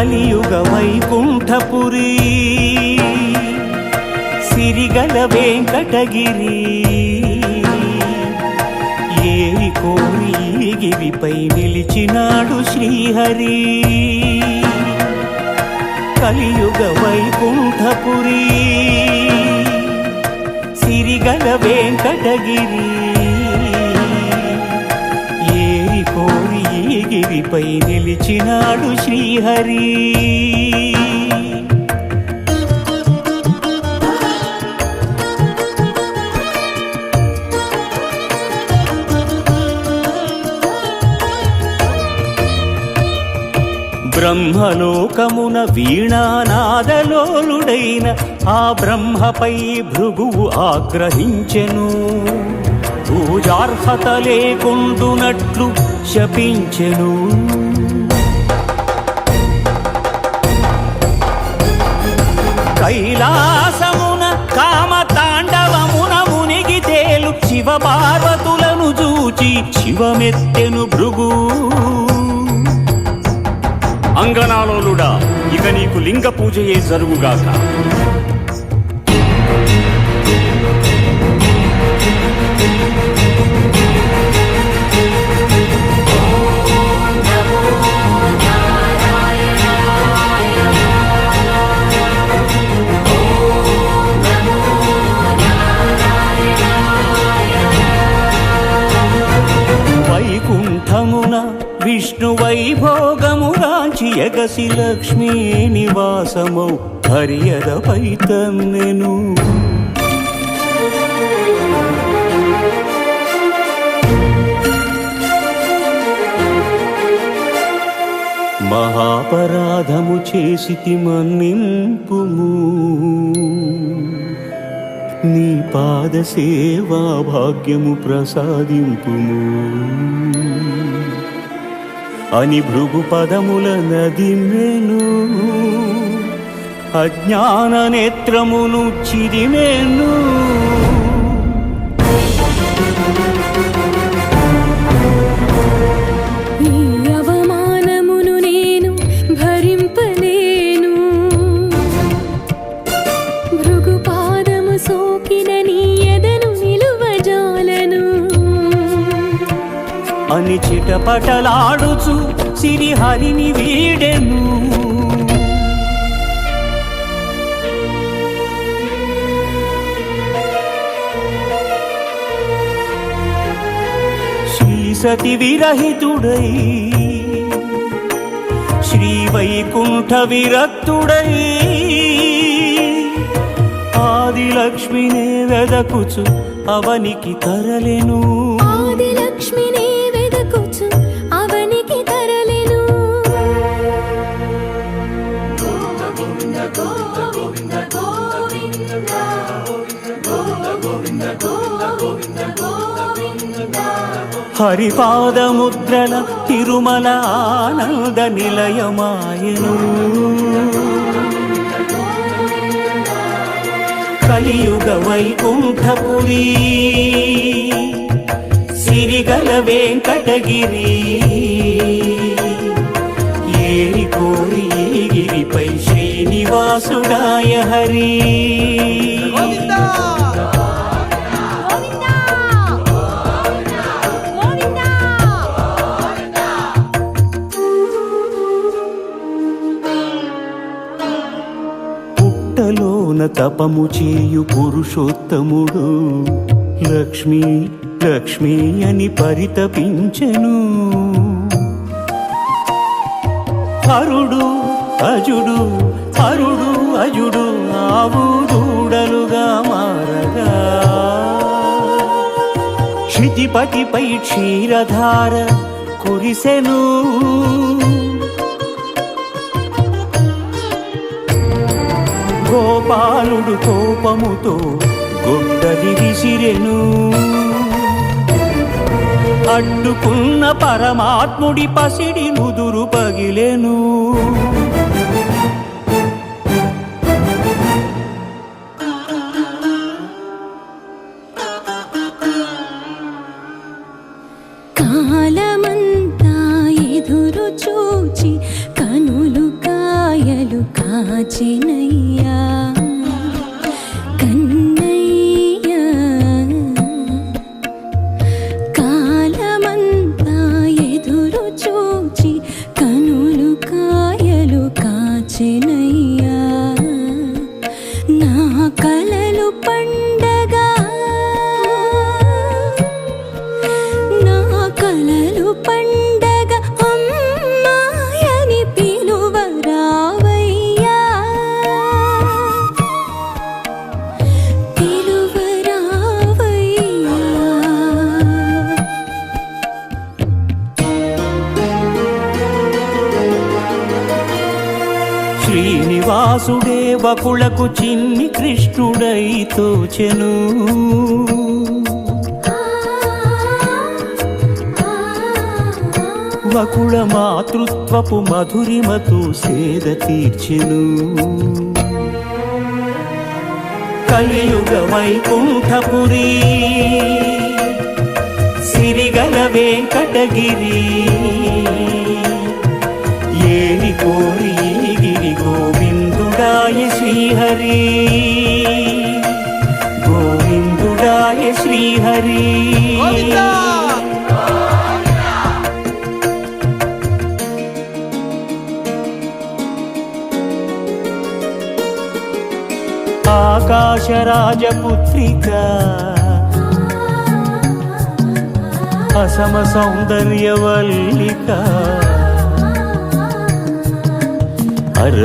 కలియుగ వైకుంఠపురి సిరిగల వెంకటగిరి. ఏరి కోరి గిరిపై నిలిచినాడు శ్రీహరి. కలియుగ వైకుంఠపురి సిరిగల వెంకటగిరి. ఈ నిలిచినాడు శ్రీహరి. బ్రహ్మలోకమున వీణానాదలోలుడైన ఆ బ్రహ్మపై భృగువు ఆగ్రహించెను. పూజార్హత లేకుండునట్లు శపించెను. కైలాసమున కామ తాండవమున మునిగి తేలు శివ పార్వతులను చూచి శివమెత్తెను భృగు. అంగనాలోలుడా ఇక నీకు లింగ పూజయే జరుగుగాక. విష్ణు వైభోగమురాంచి ఎగసి లక్ష్మీ నివాసమౌ హరియదపై తన్నెను మహాపరాధము చేసితి మన్నింపుము. నీ పాద సేవా భాగ్యము ప్రసాదింపుము. అని భృగు పదముల నదిమెను అజ్ఞాన నేత్రమును చిరిమెను. పటపటలాడుచు సిరిహరిని వీడెను. శ్రీ సతి విరహితుడై శ్రీ వైకుంఠ విరక్తుడై ఆది లక్ష్మినే వెదకుచు అవనికి తరలెను. ఆదిలక్ష్మిని హరిపాదముద్రల తిరుమల ఆనంద నిలయమాయను. కలియుగ వైకుంఠపురి సిరిగల వెంకటగిరి ఏరి కోరి గిరిపై శ్రీనివాసుడాయ హరి. పుట్టలోన తపము చేయు పురుషోత్తముడు. లక్ష్మీ లక్ష్మీ అని పరితపించెను. హరుడు అజుడు హరుడు అజుడు ఆవు దూడలుగా మారగా. క్షితిపతిపై క్షీరధార కురిసెను. గోపాలుడు కోపముతో గొడ్డలి విసిరెను. అడ్డుకున్న పరమాత్ముడి పసిడి నుదురు పగిలెను. కలలు పండు శ్రీనివాసుడే వకులకు చిన్ని కృష్ణుడై తోచెను. వకుళ మాతృత్వపు మధురిమతు సేద తీర్చెను. కలియుగ వైకుంఠపురి సిరిగల వెంకటగిరి ఏరి కోరి గోవిందుడాయ శ్రీహరి గోవిందుడాయ శ్రీహరి ఆకాశరాజపుత్రిక అసమ సౌందర్యవల్లిక అర